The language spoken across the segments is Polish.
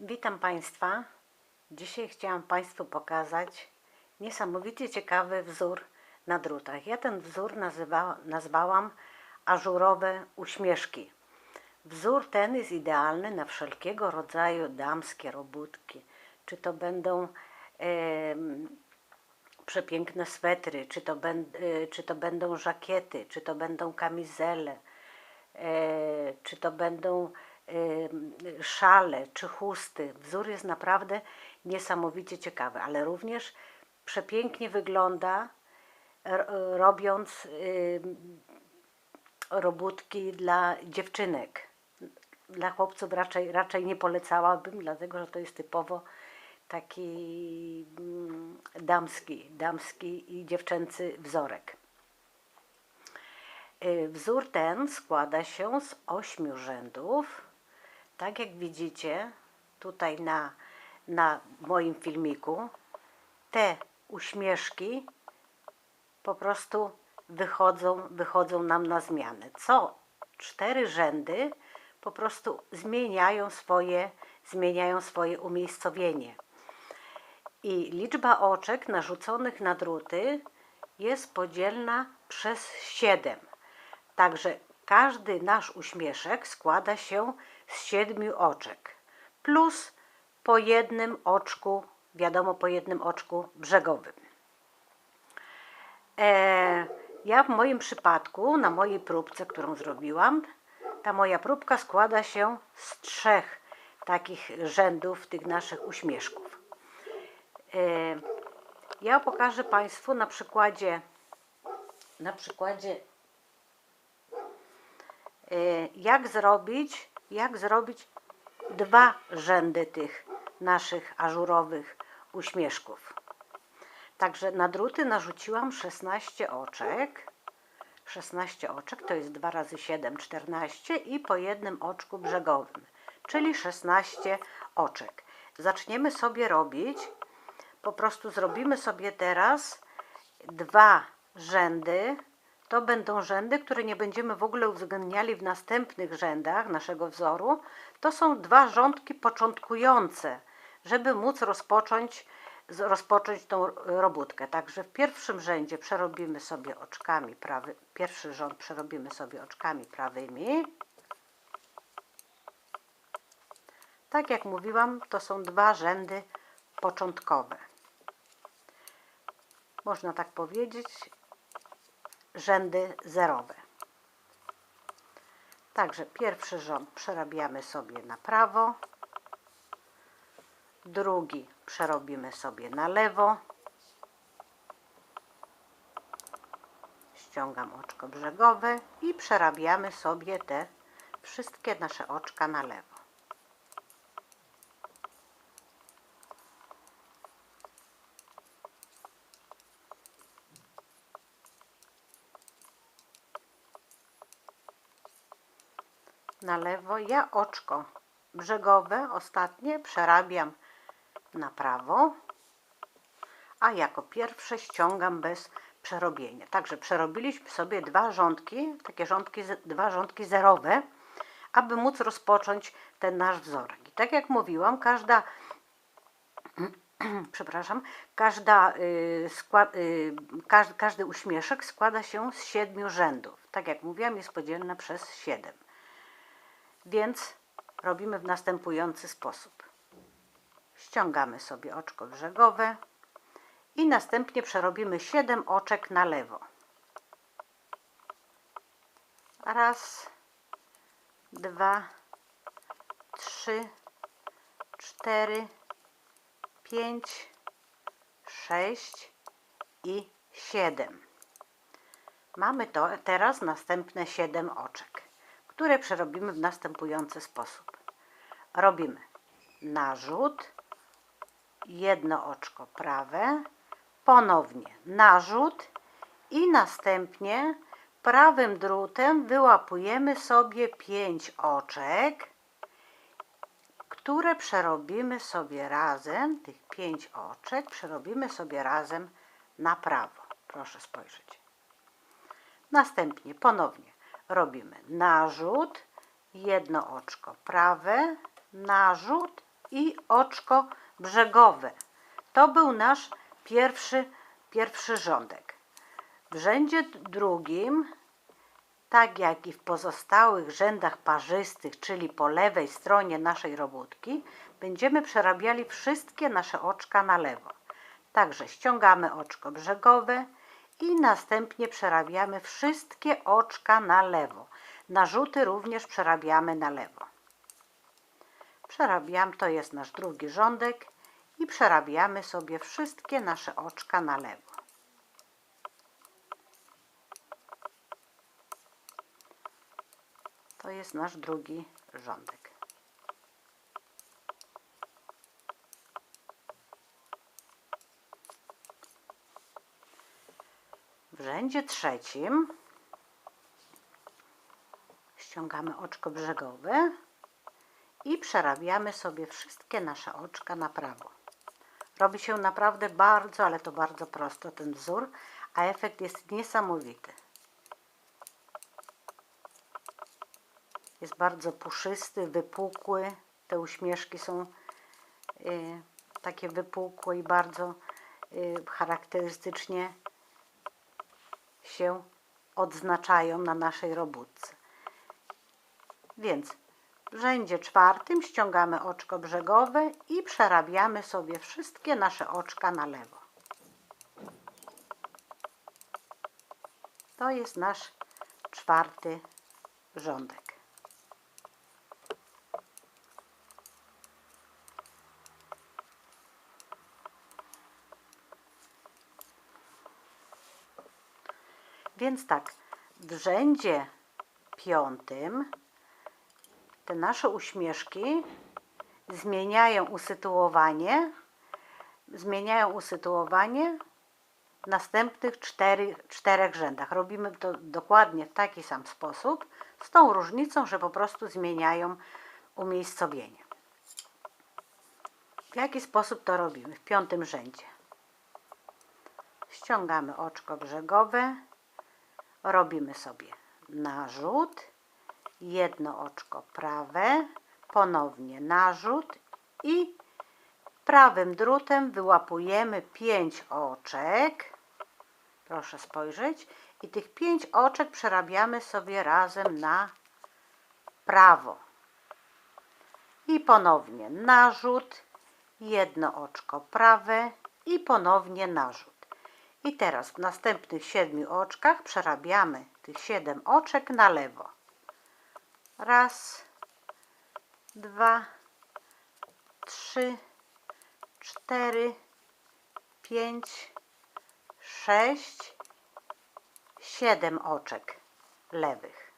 Witam Państwa. Dzisiaj chciałam Państwu pokazać niesamowicie ciekawy wzór na drutach. Ja ten wzór nazywa, nazwałam ażurowe uśmieszki. Wzór ten jest idealny na wszelkiego rodzaju damskie robótki. Czy to będą em, przepiękne swetry, czy to, ben, y, czy to będą żakiety, czy to będą kamizele, e, czy to będą e, szale, czy chusty. Wzór jest naprawdę niesamowicie ciekawy, ale również przepięknie wygląda robiąc y, robótki dla dziewczynek. Dla chłopców raczej, raczej nie polecałabym, dlatego że to jest typowo taki mm, damski, damski i dziewczęcy wzorek. Y, Wzór ten składa się z ośmiu rzędów. Tak jak widzicie tutaj na, na moim filmiku, te uśmieszki po prostu wychodzą, wychodzą nam na zmianę. Co cztery rzędy po prostu zmieniają swoje, zmieniają swoje umiejscowienie. I liczba oczek narzuconych na druty jest podzielna przez 7. Także każdy nasz uśmieszek składa się siedmiu oczek, plus po jednym oczku, wiadomo, po jednym oczku brzegowym. E, ja w moim przypadku, na mojej próbce, którą zrobiłam, ta moja próbka składa się z trzech takich rzędów tych naszych uśmieszków. E, ja pokażę Państwu na przykładzie, na przykładzie e, jak zrobić, jak zrobić dwa rzędy tych naszych ażurowych uśmieszków. Także na druty narzuciłam 16 oczek. 16 oczek to jest 2 razy 7, 14 i po jednym oczku brzegowym, czyli 16 oczek. Zaczniemy sobie robić, po prostu zrobimy sobie teraz dwa rzędy. To będą rzędy, które nie będziemy w ogóle uwzględniali w następnych rzędach naszego wzoru. To są dwa rządki początkujące, żeby móc rozpocząć, rozpocząć tą robótkę. Także w pierwszym rzędzie przerobimy sobie oczkami prawy, pierwszy rząd przerobimy sobie oczkami prawymi. Tak jak mówiłam, to są dwa rzędy początkowe. Można tak powiedzieć, rzędy zerowe. Także pierwszy rząd przerabiamy sobie na prawo, drugi przerobimy sobie na lewo. Ściągam oczko brzegowe i przerabiamy sobie te wszystkie nasze oczka na lewo. Na lewo. Ja oczko brzegowe ostatnie przerabiam na prawo, a jako pierwsze ściągam bez przerobienia. Także przerobiliśmy sobie dwa rządki, takie rządki, dwa rządki zerowe, aby móc rozpocząć ten nasz wzorek. I tak jak mówiłam, każda przepraszam, każda, y, skład, y, każdy, każdy uśmieszek składa się z siedmiu rzędów. Tak jak mówiłam, jest podzielna przez siedem. Więc robimy w następujący sposób. Ściągamy sobie oczko brzegowe i następnie przerobimy 7 oczek na lewo. Raz, dwa, trzy, cztery, pięć, sześć i siedem. Mamy to teraz następne 7 oczek, które przerobimy w następujący sposób. Robimy narzut, jedno oczko prawe, ponownie narzut i następnie prawym drutem wyłapujemy sobie 5 oczek, które przerobimy sobie razem, tych 5 oczek przerobimy sobie razem na prawo. Proszę spojrzeć. Następnie ponownie robimy narzut, jedno oczko prawe, narzut i oczko brzegowe. To był nasz pierwszy, pierwszy rządek. W rzędzie drugim, tak jak i w pozostałych rzędach parzystych, czyli po lewej stronie naszej robótki, będziemy przerabiali wszystkie nasze oczka na lewo. Także ściągamy oczko brzegowe i następnie przerabiamy wszystkie oczka na lewo. Narzuty również przerabiamy na lewo. Przerabiam, to jest nasz drugi rządek i przerabiamy sobie wszystkie nasze oczka na lewo. To jest nasz drugi rządek. W rzędzie trzecim ściągamy oczko brzegowe i przerabiamy sobie wszystkie nasze oczka na prawo. Robi się naprawdę bardzo, ale to bardzo prosto ten wzór, a efekt jest niesamowity. Jest bardzo puszysty, wypukły. Te uśmieszki są y, takie wypukłe i bardzo y, charakterystycznie się odznaczają na naszej robótce. Więc w rzędzie czwartym ściągamy oczko brzegowe i przerabiamy sobie wszystkie nasze oczka na lewo. To jest nasz czwarty rządek. Więc tak, w rzędzie piątym te nasze uśmieszki zmieniają usytuowanie, zmieniają usytuowanie w następnych cztery, czterech rzędach. Robimy to dokładnie w taki sam sposób, z tą różnicą, że po prostu zmieniają umiejscowienie. W jaki sposób to robimy? W piątym rzędzie. Ściągamy oczko brzegowe, robimy sobie narzut, jedno oczko prawe, ponownie narzut i prawym drutem wyłapujemy pięć oczek. Proszę spojrzeć. I tych pięć oczek przerabiamy sobie razem na prawo. I ponownie narzut, jedno oczko prawe i ponownie narzut. I teraz w następnych siedmiu oczkach przerabiamy tych siedem oczek na lewo. Raz, dwa, trzy, cztery, pięć, sześć, siedem oczek lewych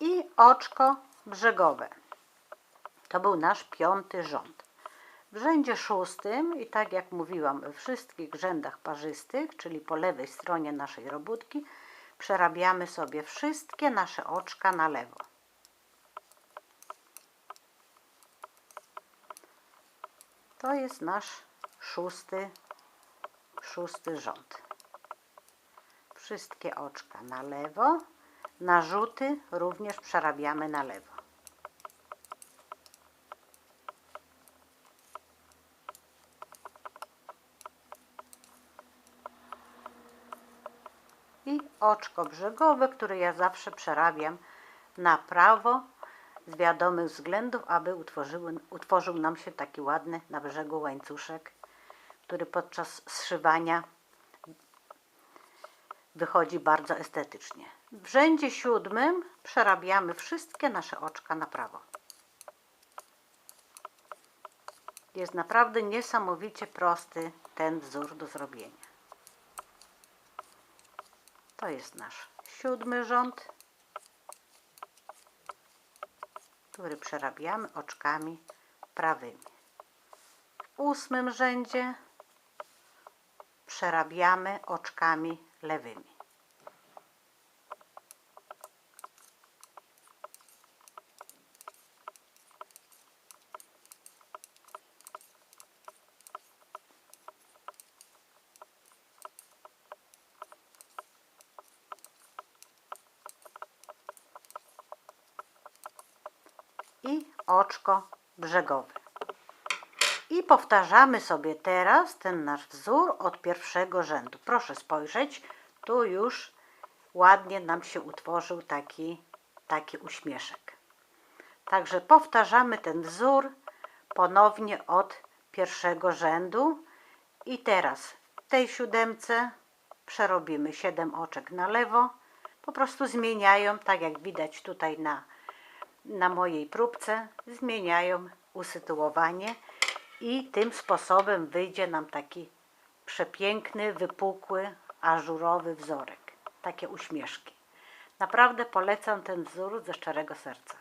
i oczko brzegowe. To był nasz piąty rząd. W rzędzie szóstym, i tak jak mówiłam, we wszystkich rzędach parzystych, czyli po lewej stronie naszej robótki, przerabiamy sobie wszystkie nasze oczka na lewo. To jest nasz szósty, szósty rząd. Wszystkie oczka na lewo, narzuty również przerabiamy na lewo. i oczko brzegowe, które ja zawsze przerabiam na prawo z wiadomych względów, aby utworzyły, utworzył nam się taki ładny na brzegu łańcuszek, który podczas zszywania wychodzi bardzo estetycznie. W rzędzie siódmym przerabiamy wszystkie nasze oczka na prawo. Jest naprawdę niesamowicie prosty ten wzór do zrobienia. To jest nasz siódmy rząd, który przerabiamy oczkami prawymi. W ósmym rzędzie przerabiamy oczkami lewymi. i oczko brzegowe. I powtarzamy sobie teraz ten nasz wzór od pierwszego rzędu. Proszę spojrzeć, tu już ładnie nam się utworzył taki, taki uśmieszek. Także powtarzamy ten wzór ponownie od pierwszego rzędu. I teraz w tej siódemce przerobimy 7 oczek na lewo. Po prostu zmieniają, tak jak widać tutaj na, na mojej próbce, zmieniają usytuowanie i tym sposobem wyjdzie nam taki przepiękny, wypukły, ażurowy wzorek. Takie uśmieszki. Naprawdę polecam ten wzór ze szczerego serca.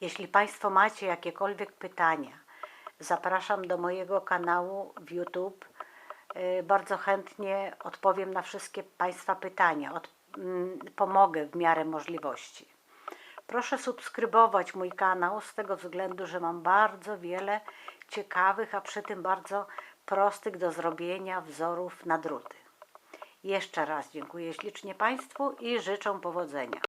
Jeśli Państwo macie jakiekolwiek pytania, zapraszam do mojego kanału w YouTube. Y, Bardzo chętnie odpowiem na wszystkie Państwa pytania. Mm, pomogę w miarę możliwości. Proszę subskrybować mój kanał z tego względu, że mam bardzo wiele ciekawych, a przy tym bardzo prostych do zrobienia wzorów na druty. Jeszcze raz dziękuję ślicznie Państwu i życzę powodzenia.